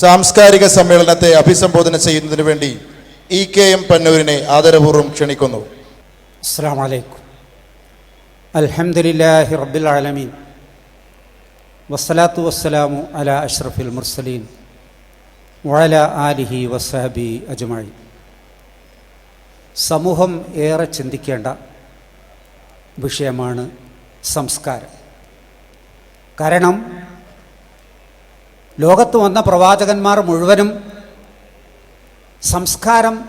സാംസ്കാരിക സമ്മേളനത്തെ അഭിസംബോധന ചെയ്യുന്നതിന് വേണ്ടി ഇ കെ എം പന്നൂരിനെ ആദരപൂർവം ക്ഷണിക്കുന്നു. അസ്സാം വലൈക്കും അലഹമുല്ലാഹി റബ്ബിൽ ആലമീൻ. വസ്സലാത്തു വസ്സലാമു അല അഷ്റഫിൽ മുർസലീൻ. വഅല ആലിഹി വസഹബി അജ്മായി സമൂഹം ഏറെ ചിന്തിക്കേണ്ട വിഷയമാണ് സംസ്കാരം. കാരണം ലോകത്ത് വന്ന പ്രവാചകന്മാർ മുഴുവനും സംസ്കാരം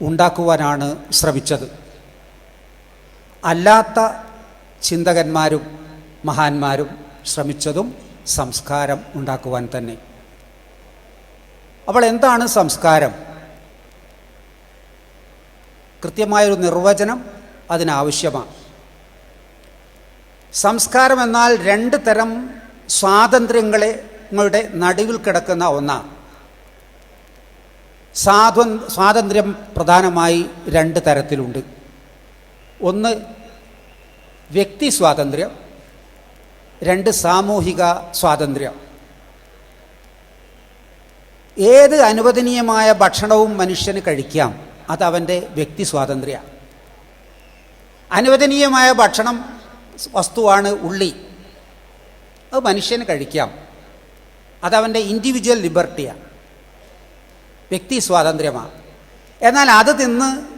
ഉണ്ടാക്കുവാനാണ് ശ്രമിച്ചത്. അല്ലാത്ത ചിന്തകന്മാരും മഹാന്മാരും ശ്രമിച്ചതും സംസ്കാരം ഉണ്ടാക്കുവാൻ തന്നെ. അപ്പോൾ എന്താണ് സംസ്കാരം? കൃത്യമായൊരു നിർവചനം അതിനാവശ്യമാണ്. സംസ്കാരം എന്നാൽ രണ്ട് തരം സ്വാതന്ത്ര്യങ്ങളെ ങ്ങളുടെ നടുവിൽ കിടക്കുന്ന ഒന്നാണ്. സ്വാതൻ സ്വാതന്ത്ര്യം പ്രധാനമായി രണ്ട് തരത്തിലുണ്ട്. ഒന്ന് വ്യക്തി സ്വാതന്ത്ര്യം രണ്ട് സാമൂഹിക സ്വാതന്ത്ര്യം. ഏത് അനുവദനീയമായ ഭക്ഷണവും മനുഷ്യന് കഴിക്കാം അത് വ്യക്തി സ്വാതന്ത്ര്യ അനുവദനീയമായ ഭക്ഷണം വസ്തുവാണ് ഉള്ളി അത് മനുഷ്യന് കഴിക്കാം. അതവന്റെ ഇൻഡിവിജ്വൽ ലിബർട്ടിയാണ് വ്യക്തി സ്വാതന്ത്ര്യമാണ് എന്നാൽ അത് തിന്ന്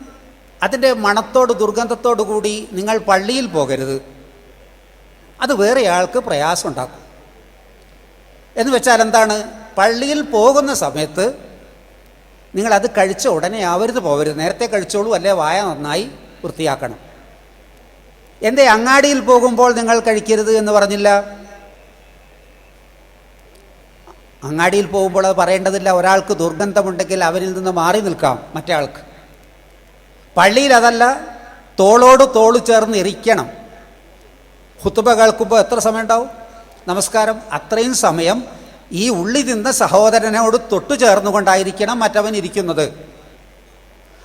അതിന്റെ മണത്തോട് ദുർഗന്ധത്തോടു കൂടി നിങ്ങൾ പള്ളിയിൽ പോകരുത്. അത് വേറെയാൾക്ക് പ്രയാസമുണ്ടാക്കും. എന്ന് വെച്ചാൽ എന്താണ്? പള്ളിയിൽ പോകുന്ന സമയത്ത് നിങ്ങളത് കഴിച്ച ഉടനെ ആവരുത് പോകരുത് നേരത്തെ കഴിച്ചോളൂ അല്ലെ വായ നന്നായി വൃത്തിയാക്കണം. എന്തേ അങ്ങാടിയിൽ പോകുമ്പോൾ നിങ്ങൾ കഴിക്കരുത് എന്ന് പറഞ്ഞില്ല? അങ്ങാടിയിൽ പോകുമ്പോൾ അത് പറയേണ്ടതില്ല. ഒരാൾക്ക് ദുർഗന്ധമുണ്ടെങ്കിൽ അവരിൽ നിന്ന് മാറി നിൽക്കാം മറ്റേ ആൾക്ക് പള്ളിയിൽ അതല്ല തോളോട് തോൾ ചേർന്ന് ഇരിക്കണം. ഹുത്തുബ കേൾക്കുമ്പോൾ എത്ര സമയം ഉണ്ടാവും നമസ്കാരം. അത്രയും സമയം ഈ ഉള്ളി തിന്ന സഹോദരനോട് തൊട്ടു ചേർന്നുകൊണ്ടായിരിക്കണം മറ്റവൻ ഇരിക്കുന്നത്.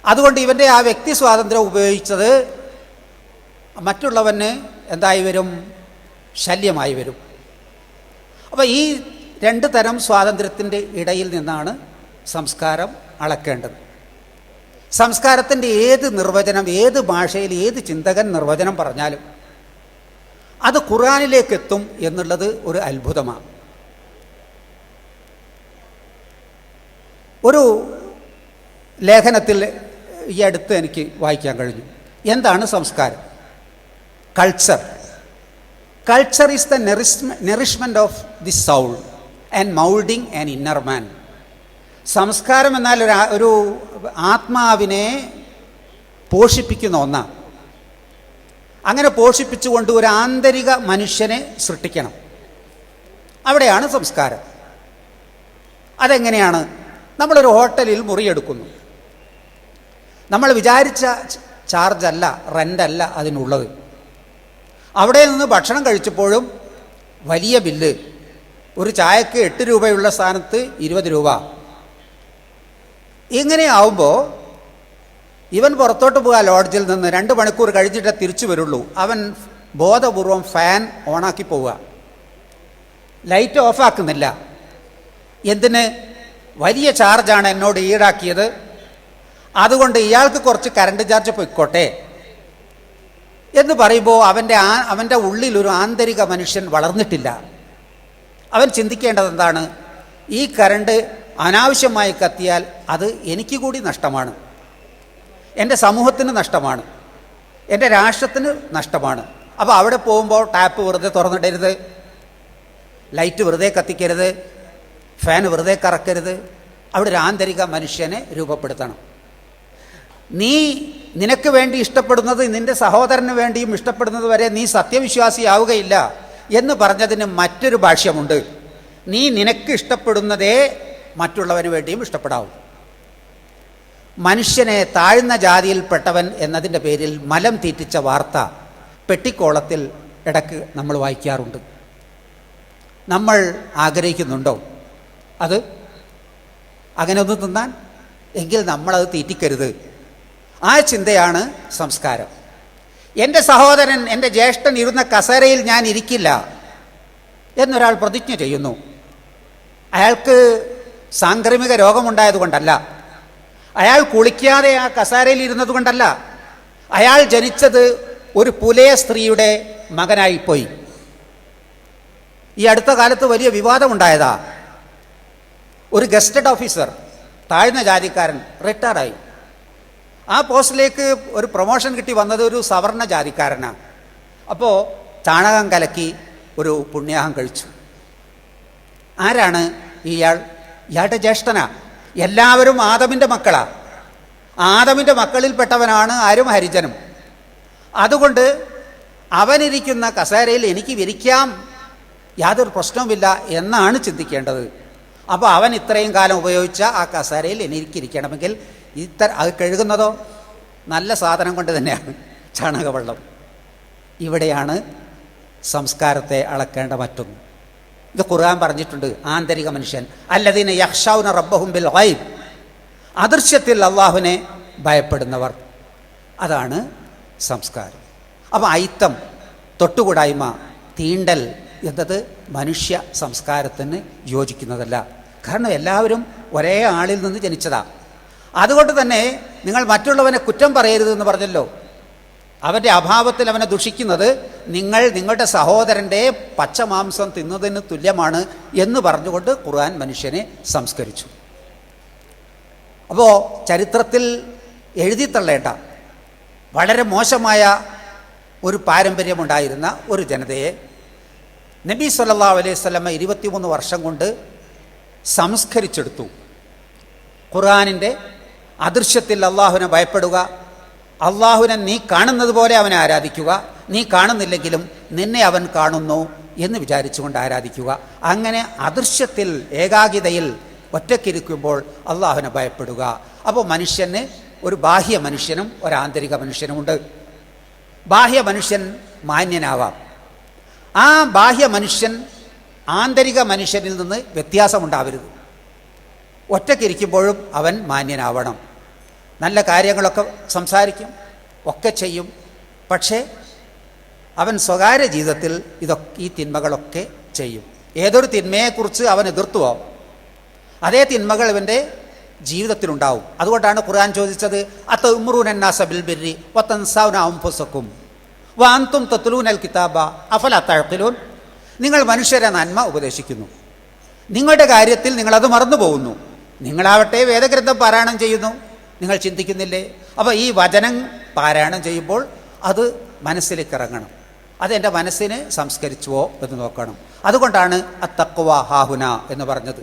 അതുകൊണ്ട് ഇവന്റെ ആ വ്യക്തി സ്വാതന്ത്ര്യം ഉപയോഗിച്ചത് മറ്റുള്ളവന് എന്തായി വരും? ശല്യമായി വരും. അപ്പോൾ ഈ രണ്ട് തരം സ്വാതന്ത്ര്യത്തിന്റെ ഇടയിൽ നിന്നാണ് സംസ്കാരം അളക്കേണ്ടത്. സംസ്കാരത്തിന്റെ ഏത് നിർവചനം ഏത് ഭാഷയിൽ ഏത് ചിന്തകൻ നിർവചനം പറഞ്ഞാലും അത് ഖുറാനിലേക്ക് എത്തും എന്നുള്ളത് ഒരു അത്ഭുതമാണ്. ഒരു ലേഖനത്തിൽ ഈ അടുത്ത് എനിക്ക് വായിക്കാൻ കഴിഞ്ഞു. എന്താണ് സംസ്കാരം? Culture. Culture is the nourishment of the soul. And moulding an inner man സംസ്കാരം എന്നാൽ ഒരു ഒരു ആത്മാവിനെ പോഷിപ്പിക്കുന്ന ഒന്നാണ്. അങ്ങനെ പോഷിപ്പിച്ചുകൊണ്ട് ഒരു ആന്തരിക മനുഷ്യനെ സൃഷ്ടിക്കണം. അവിടെയാണ് സംസ്കാരം. അതെങ്ങനെയാണ്? നമ്മളൊരു ഹോട്ടലിൽ മുറിയെടുക്കുന്നു. നമ്മൾ വിചാരിച്ച ചാർജ് അല്ല റെന്റല്ല അതിനുള്ളത്. അവിടെ നിന്ന് ഭക്ഷണം കഴിച്ചപ്പോഴും വലിയ ബില്ല്. ഒരു ചായക്ക് എട്ട് രൂപയുള്ള സ്ഥാനത്ത് ഇരുപത് രൂപ. ഇങ്ങനെ ആവുമ്പോൾ ഇവൻ പുറത്തോട്ട് പോകാൻ ലോഡ്ജിൽ നിന്ന് രണ്ട് മണിക്കൂർ കഴിഞ്ഞിട്ടേ തിരിച്ചു വരുള്ളൂ. അവൻ ബോധപൂർവം ഫാൻ ഓണാക്കി പോവുക. ലൈറ്റ് ഓഫാക്കുന്നില്ല. എന്തിന്? വലിയ ചാർജാണ് എന്നോട് ഈടാക്കിയത്. അതുകൊണ്ട് ഇയാൾക്ക് കുറച്ച് കറണ്ട് ചാർജ് പൊയ്ക്കോട്ടെ എന്ന് പറയുമ്പോൾ അവന്റെ ആ അവന്റെ ഉള്ളിലൊരു ആന്തരിക മനുഷ്യൻ വളർന്നിട്ടില്ല. അവൻ ചിന്തിക്കേണ്ടത് എന്താണ് ഈ കറണ്ട് അനാവശ്യമായി കത്തിയാൽ അത് എനിക്ക് കൂടി നഷ്ടമാണ്. എന്റെ സമൂഹത്തിന് നഷ്ടമാണ്. എന്റെ രാഷ്ട്രത്തിന് നഷ്ടമാണ്. അപ്പോൾ അവിടെ പോകുമ്പോൾ ടാപ്പ് വെറുതെ തുറന്നിടരുത്. ലൈറ്റ് വെറുതെ കത്തിക്കരുത്. ഫാൻ വെറുതെ കറക്കരുത്. അവിടെ ഒരു ആന്തരിക മനുഷ്യനെ രൂപപ്പെടുത്തണം. നീ നിനക്ക് വേണ്ടി ഇഷ്ടപ്പെടുന്നത് നിന്റെ സഹോദരന് വേണ്ടിയും ഇഷ്ടപ്പെടുന്നത് വരെ നീ സത്യവിശ്വാസിയാവുകയില്ല. എന്ന് പറഞ്ഞതിന് മറ്റൊരു ഭാഷ്യമുണ്ട്. നീ നിനക്ക് ഇഷ്ടപ്പെടുന്നതേ മറ്റുള്ളവന് വേണ്ടിയും ഇഷ്ടപ്പെടാവും. മനുഷ്യനെ താഴ്ന്ന ജാതിയിൽപ്പെട്ടവൻ എന്നതിന്റെ പേരിൽ മലം തീറ്റിച്ച വാർത്ത പെട്ടിക്കോളത്തിൽ ഇടയ്ക്ക് നമ്മൾ വായിക്കാറുണ്ട്. നമ്മൾ ആഗ്രഹിക്കുന്നുണ്ടോ? അത് അങ്ങനെ ഒന്ന് തിന്നാൻ എങ്കിൽ നമ്മളത് തീറ്റിക്കരുത്. ആ ചിന്തയാണ് സംസ്കാരം. എന്റെ സഹോദരൻ എന്റെ ജ്യേഷ്ഠൻ ഇരുന്ന കസേരയിൽ ഞാൻ ഇരിക്കില്ല എന്നൊരാൾ പ്രതിജ്ഞ ചെയ്യുന്നു. അയാൾക്ക് സാംക്രമിക രോഗമുണ്ടായതുകൊണ്ടല്ല അയാൾ കുളിക്കാതെ ആ കസാരയിൽ ഇരുന്നത് കൊണ്ടല്ല. അയാൾ ജനിച്ചത് ഒരു പുലയ സ്ത്രീയുടെ മകനായിപ്പോയി. ഈ അടുത്ത കാലത്ത് വലിയ വിവാദമുണ്ടായതാ. ഒരു ഗസ്റ്റഡ് ഓഫീസർ താഴ്ന്ന ജാതിക്കാരൻ റിട്ടയറായി. ആ പോസ്റ്റിലേക്ക് ഒരു പ്രൊമോഷൻ കിട്ടി വന്നത് ഒരു സവർണ ജാതിക്കാരനാണ്. അപ്പോൾ ചാണകം കലക്കി ഒരു പുണ്യാഹം കഴിച്ചു. ആരാണ് ഇയാൾ? ഇയാളുടെ ജ്യേഷ്ഠനാ. എല്ലാവരും ആദമിന്റെ മക്കളാ. ആദമിന്റെ മക്കളിൽപ്പെട്ടവനാണ് ആരും ഹരിജനും. അതുകൊണ്ട് അവനിരിക്കുന്ന കസേരയിൽ എനിക്ക് വിരിക്കാം യാതൊരു പ്രശ്നവുമില്ല എന്നാണ് ചിന്തിക്കേണ്ടത്. അപ്പോൾ അവൻ ഇത്രയും കാലം ഉപയോഗിച്ച ആ കസേരയിൽ എനിക്കിരിക്കണമെങ്കിൽ ഇത്ര അത് കഴുകുന്നതോ നല്ല സാധനം കൊണ്ട് തന്നെയാണ് ചാണകവെള്ളം. ഇവിടെയാണ് സംസ്കാരത്തെ അളക്കേണ്ട മറ്റൊന്ന്. ഇത് ഖുർആൻ പറഞ്ഞിട്ടുണ്ട് ആന്തരിക മനുഷ്യൻ. അല്ലതിനെ യക്ഷാവുന റബ്ബഹും ബിൽ ഗൈബ്. അദൃശ്യത്തിൽ അള്ളാഹുവിനെ ഭയപ്പെടുന്നവർ. അതാണ് സംസ്കാരം. അപ്പോൾ അയിത്തം തൊട്ടുകൂടായ്മ തീണ്ടൽ എന്നത് മനുഷ്യ സംസ്കാരത്തിന് യോജിക്കുന്നതല്ല. കാരണം എല്ലാവരും ഒരേ ആളിൽ നിന്ന് ജനിച്ചതാ. അതുകൊണ്ട് തന്നെ നിങ്ങൾ മറ്റുള്ളവനെ കുറ്റം പറയരുതെന്ന് പറഞ്ഞല്ലോ. അവന്റെ അഭാവത്തിൽ അവനെ ദുഷിക്കുന്നത് നിങ്ങൾ നിങ്ങളുടെ സഹോദരന്റെ പച്ചമാംസം തിന്നതിന് തുല്യമാണ് എന്ന് പറഞ്ഞുകൊണ്ട് ഖുർആൻ മനുഷ്യനെ സംസ്കരിച്ചു. അപ്പോൾ ചരിത്രത്തിൽ എഴുതിത്തള്ളേണ്ട വളരെ മോശമായ ഒരു പാരമ്പര്യമുണ്ടായിരുന്ന ഒരു ജനതയെ നബി സല്ലാ അലൈഹി സ്വലമ ഇരുപത്തിമൂന്ന് വർഷം കൊണ്ട് സംസ്കരിച്ചെടുത്തു. ഖുർആാനിന്റെ അദൃശ്യത്തിൽ അള്ളാഹുവിനെ ഭയപ്പെടുക. അള്ളാഹുവിനെ നീ കാണുന്നത് പോലെ അവനെ ആരാധിക്കുക. നീ കാണുന്നില്ലെങ്കിലും നിന്നെ അവൻ കാണുന്നു എന്ന് വിചാരിച്ചുകൊണ്ട് ആരാധിക്കുക. അങ്ങനെ അദൃശ്യത്തിൽ ഏകാഗ്രതയിൽ ഒറ്റക്കിരിക്കുമ്പോൾ അള്ളാഹുവിനെ ഭയപ്പെടുക. അപ്പോൾ മനുഷ്യന് ഒരു ബാഹ്യ മനുഷ്യനും ഒരു ആന്തരിക മനുഷ്യനുമുണ്ട്. ബാഹ്യ മനുഷ്യൻ മാന്യനാവാം. ആ ബാഹ്യ മനുഷ്യൻ ആന്തരിക മനുഷ്യനിൽ നിന്ന് വ്യത്യാസമുണ്ടാവരുത്. ഒറ്റക്കിരിക്കുമ്പോഴും അവൻ മാന്യനാവണം. നല്ല കാര്യങ്ങളൊക്കെ സംസാരിക്കും ഒക്കെ ചെയ്യും. പക്ഷേ അവൻ സ്വകാര്യ ജീവിതത്തിൽ ഇതൊക്കെ ഈ തിന്മകളൊക്കെ ചെയ്യും. ഏതൊരു തിന്മയെക്കുറിച്ച് അവൻ എതിർത്തുവോ അതേ തിന്മകൾ ഇവന്റെ ജീവിതത്തിലുണ്ടാവും. അതുകൊണ്ടാണ് ഖുർആൻ ചോദിച്ചത് അത്ത അത്തമുറൂനാസ ബിൽ ബിരി വത്തൻസാവുനാവുംഫുസക്കും വാന്തും തത്തുലൂനൽ കിതാബ അഫല തഴത്തിലൂൻ നിങ്ങൾ മനുഷ്യരെ നന്മ ഉപദേശിക്കുന്നു. നിങ്ങളുടെ കാര്യത്തിൽ നിങ്ങളത് മറന്നു പോകുന്നു നിങ്ങളാവട്ടെ വേദഗ്രന്ഥം പാരായണം ചെയ്യുന്നു. നിങ്ങൾ ചിന്തിക്കുന്നില്ലേ? അപ്പോൾ ഈ വചനം പാരായണം ചെയ്യുമ്പോൾ അത് മനസ്സിലേക്ക് ഇറങ്ങണം. അത് മനസ്സിനെ സംസ്കരിച്ചുവോ എന്ന് നോക്കണം. അതുകൊണ്ടാണ് അത്തക്കുവ ഹാഹുന എന്ന് പറഞ്ഞത്.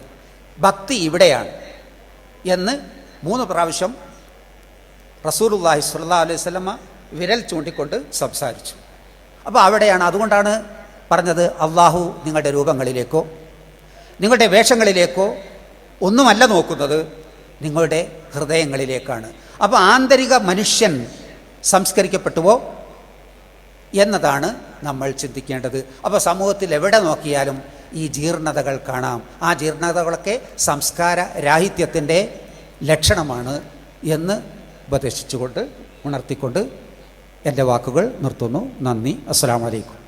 ഭക്തി ഇവിടെയാണ്. എന്ന് മൂന്ന് പ്രാവശ്യം റസൂലുല്ലാഹി സുല്ലാ അലൈഹി സ്വലമ വിരൽ ചൂണ്ടിക്കൊണ്ട് സംസാരിച്ചു. അപ്പോൾ അവിടെയാണ് അതുകൊണ്ടാണ് പറഞ്ഞത് അള്ളാഹു നിങ്ങളുടെ രൂപങ്ങളിലേക്കോ നിങ്ങളുടെ വേഷങ്ങളിലേക്കോ ഒന്നുമല്ല നോക്കുന്നത്. നിങ്ങളുടെ ഹൃദയങ്ങളിലേക്കാണ്. അപ്പോൾ ആന്തരിക മനുഷ്യൻ സംസ്കരിക്കപ്പെട്ടുവോ എന്നതാണ് നമ്മൾ ചിന്തിക്കേണ്ടത്. അപ്പോൾ സമൂഹത്തിൽ എവിടെ നോക്കിയാലും ഈ ജീർണതകൾ കാണാം. ആ ജീർണതകളൊക്കെ സംസ്കാര രാഹിത്യത്തിന്റെ ലക്ഷണമാണ് എന്ന് ഉപദേശിച്ചുകൊണ്ട് ഉണർത്തിക്കൊണ്ട് എന്റെ വാക്കുകൾ നിർത്തുന്നു. നന്ദി. അസ്സാം വലൈക്കും